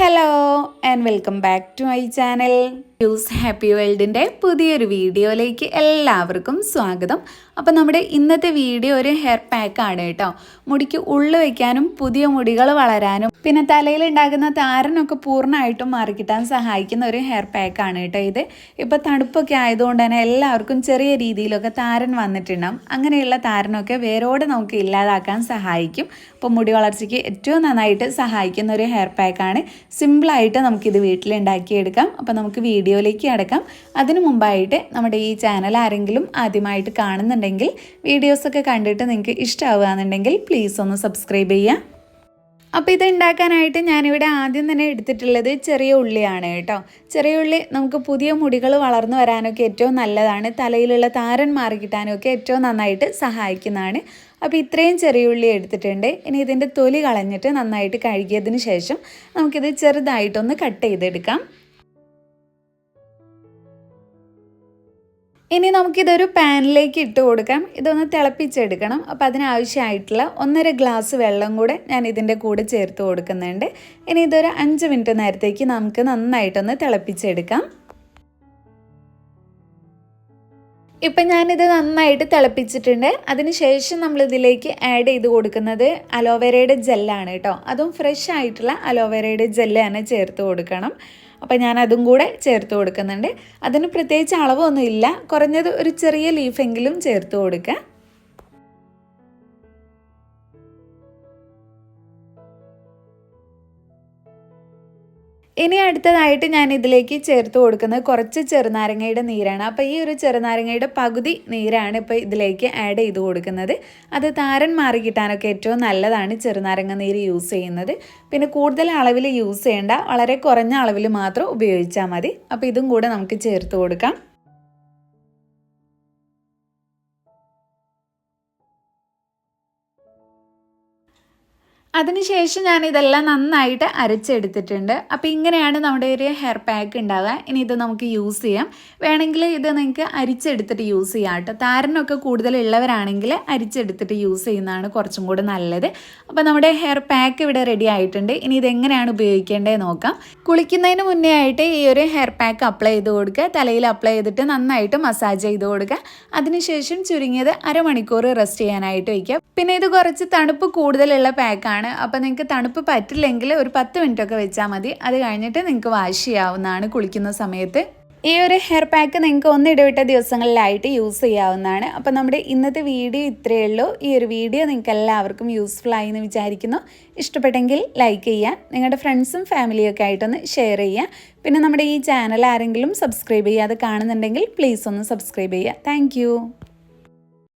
Hello and welcome back to my channel news happy വേൾഡിന്റെ പുതിയൊരു വീഡിയോയിലേക്ക് എല്ലാവർക്കും സ്വാഗതം. അപ്പോൾ നമ്മുടെ ഇന്നത്തെ വീഡിയോ ഒരു ഹെയർ പാക്കാണ് കേട്ടോ. മുടിക്ക് ഉള്ളു വയ്ക്കാനും പുതിയ മുടികൾ വളരാനും പിന്നെ തലയിൽ ഉണ്ടാകുന്ന താരനൊക്കെ പൂർണമായിട്ടും മാറിക്കിട്ടാൻ സഹായിക്കുന്ന ഒരു ഹെയർ പാക്കാണ് കേട്ടോ ഇത്. ഇപ്പോൾ തണുപ്പൊക്കെ ആയതുകൊണ്ട് തന്നെ എല്ലാവർക്കും ചെറിയ രീതിയിലൊക്കെ താരൻ വന്നിട്ടുണ്ടാവും. അങ്ങനെയുള്ള താരനൊക്കെ വേരോടെ നമുക്ക് ഇല്ലാതാക്കാൻ സഹായിക്കും. അപ്പോൾ മുടി വളർച്ചയ്ക്ക് ഏറ്റവും നന്നായിട്ട് സഹായിക്കുന്ന ഒരു ഹെയർ പാക്കാണ് സിമ്പിളായിട്ട് നമുക്കിത് വീട്ടിലുണ്ടാക്കിയെടുക്കാം. അപ്പോൾ നമുക്ക് വീഡിയോയിലേക്ക് അടക്കാം അതിനു മുമ്പായിട്ട് നമ്മുടെ ഈ ചാനൽ ആരെങ്കിലും ആദ്യമായിട്ട് കാണുന്നുണ്ടെങ്കിൽ വീഡിയോസൊക്കെ കണ്ടിട്ട് നിങ്ങൾക്ക് ഇഷ്ടമാവുകയാണെന്നുണ്ടെങ്കിൽ പ്ലീസ് ഒന്ന് സബ്സ്ക്രൈബ് ചെയ്യുക. അപ്പോൾ ഇത് ഉണ്ടാക്കാനായിട്ട് ഞാനിവിടെ ആദ്യം തന്നെ എടുത്തിട്ടുള്ളത് ചെറിയ ഉള്ളിയാണ് കേട്ടോ. ചെറിയ ഉള്ളി നമുക്ക് പുതിയ മുടികൾ വളർന്നു വരാനൊക്കെ ഏറ്റവും നല്ലതാണ്. തലയിലുള്ള താരൻ മാറി കിട്ടാനൊക്കെ ഏറ്റവും നന്നായിട്ട് സഹായിക്കുന്നതാണ്. അപ്പോൾ ഇത്രയും ചെറിയ ഉള്ളി എടുത്തിട്ടുണ്ട്. ഇനി ഇതിന്റെ തൊലി കളഞ്ഞിട്ട് നന്നായിട്ട് കഴുകിയതിന് ശേഷം നമുക്കിത് ചെറുതായിട്ടൊന്ന് കട്ട് ചെയ്തെടുക്കാം. ഇനി നമുക്കിതൊരു പാനിലേക്ക് ഇട്ട് കൊടുക്കാം. ഇതൊന്ന് തിളപ്പിച്ചെടുക്കണം. അപ്പോൾ അതിനാവശ്യമായിട്ടുള്ള ഒന്നര ഗ്ലാസ് വെള്ളം കൂടെ ഞാൻ ഇതിന്റെ കൂടെ ചേർത്ത് കൊടുക്കുന്നുണ്ട്. ഇനി ഇതൊരു അഞ്ച് മിനിറ്റ് നേരത്തേക്ക് നമുക്ക് നന്നായിട്ടൊന്ന് തിളപ്പിച്ചെടുക്കാം. ഇപ്പം ഞാനിത് നന്നായിട്ട് തിളപ്പിച്ചിട്ടുണ്ട്. അതിനുശേഷം നമ്മളിതിലേക്ക് ആഡ് ചെയ്ത് കൊടുക്കുന്നത് അലോവേരയുടെ ജെല്ലാണ് കേട്ടോ. അതും ഫ്രഷ് ആയിട്ടുള്ള അലോവേരയുടെ ജെല്ല് തന്നെ ചേർത്ത് കൊടുക്കണം. അപ്പോൾ ഞാൻ അതും കൂടെ ചേർത്ത് കൊടുക്കുന്നുണ്ട്. അതിന് പ്രത്യേകിച്ച് അളവൊന്നും ഇല്ല കുറഞ്ഞത് ഒരു ചെറിയ ലീഫെങ്കിലും ചേർത്ത് കൊടുക്കുക. ഇനി അടുത്തതായിട്ട് ഞാൻ ഇതിലേക്ക് ചേർത്ത് കൊടുക്കുന്നത് കുറച്ച് ചെറുനാരങ്ങയുടെ നീരാണ്. അപ്പോൾ ഈ ഒരു ചെറുനാരങ്ങയുടെ പകുതി നീരാണ് ഇപ്പോൾ ഇതിലേക്ക് ആഡ് ചെയ്ത് കൊടുക്കുന്നത്. അത് താരൻ മാറി കിട്ടാനൊക്കെ ഏറ്റവും നല്ലതാണ് ചെറുനാരങ്ങ നീര് യൂസ് ചെയ്യുന്നത്. പിന്നെ കൂടുതൽ അളവിൽ യൂസ് ചെയ്യേണ്ട വളരെ കുറഞ്ഞ അളവിൽ മാത്രം ഉപയോഗിച്ചാൽ മതി. അപ്പോൾ ഇതും കൂടെ നമുക്ക് ചേർത്ത് കൊടുക്കാം. അതിനുശേഷം ഞാൻ ഇതെല്ലാം നന്നായിട്ട് അരച്ചെടുത്തിട്ടുണ്ട്. അപ്പോൾ ഇങ്ങനെയാണ് നമ്മുടെ ഒരു ഹെയർ പാക്ക് ഉണ്ടാവുക. ഇനി ഇത് നമുക്ക് യൂസ് ചെയ്യാം. വേണമെങ്കിൽ ഇത് നിങ്ങൾക്ക് അരിച്ചെടുത്തിട്ട് യൂസ് ചെയ്യാം കേട്ടോ. താരനൊക്കെ കൂടുതലുള്ളവരാണെങ്കിൽ അരിച്ചെടുത്തിട്ട് യൂസ് ചെയ്യുന്നതാണ് കുറച്ചും കൂടെ നല്ലത്. അപ്പോൾ നമ്മുടെ ഹെയർ പാക്ക് ഇവിടെ റെഡി ആയിട്ടുണ്ട്. ഇനി ഇതെങ്ങനെയാണ് ഉപയോഗിക്കേണ്ടത് നോക്കാം. കുളിക്കുന്നതിന് മുന്നേ ആയിട്ട് ഈ ഒരു ഹെയർ പാക്ക് അപ്ലൈ ചെയ്ത് കൊടുക്കുക. തലയിൽ അപ്ലൈ ചെയ്തിട്ട് നന്നായിട്ട് മസാജ് ചെയ്ത് കൊടുക്കുക. അതിനുശേഷം ചുരുങ്ങിയത് അരമണിക്കൂർ റെസ്റ്റ് ചെയ്യാനായിട്ട് വയ്ക്കുക. പിന്നെ ഇത് കുറച്ച് തണുപ്പ് കൂടുതലുള്ള പാക്കാണ് ആണ്. അപ്പോൾ നിങ്ങൾക്ക് തണുപ്പ് പറ്റില്ലെങ്കിൽ ഒരു പത്ത് മിനിറ്റ് ഒക്കെ വെച്ചാൽ മതി. അത് കഴിഞ്ഞിട്ട് നിങ്ങൾക്ക് വാഷ് ചെയ്യാവുന്നതാണ് കുളിക്കുന്ന സമയത്ത്. ഈ ഒരു ഹെയർ പാക്ക് നിങ്ങൾക്ക് ഒന്നിടവിട്ട ദിവസങ്ങളിലായിട്ട് യൂസ് ചെയ്യാവുന്നതാണ്. അപ്പോൾ നമ്മുടെ ഇന്നത്തെ വീഡിയോ ഇത്രയേ ഉള്ളൂ. ഈ ഒരു വീഡിയോ നിങ്ങൾക്ക് എല്ലാവർക്കും യൂസ്ഫുൾ ആയി എന്ന് വിചാരിക്കുന്നു. ഇഷ്ടപ്പെട്ടെങ്കിൽ ലൈക്ക് ചെയ്യുക നിങ്ങളുടെ ഫ്രണ്ട്സും ഫാമിലിയും ഒക്കെ ആയിട്ടൊന്ന് ഷെയർ ചെയ്യുക പിന്നെ നമ്മുടെ ഈ ചാനൽ ആരെങ്കിലും സബ്സ്ക്രൈബ് ചെയ്യാതെ കാണുന്നുണ്ടെങ്കിൽ പ്ലീസ് ഒന്ന് സബ്സ്ക്രൈബ് ചെയ്യുക താങ്ക്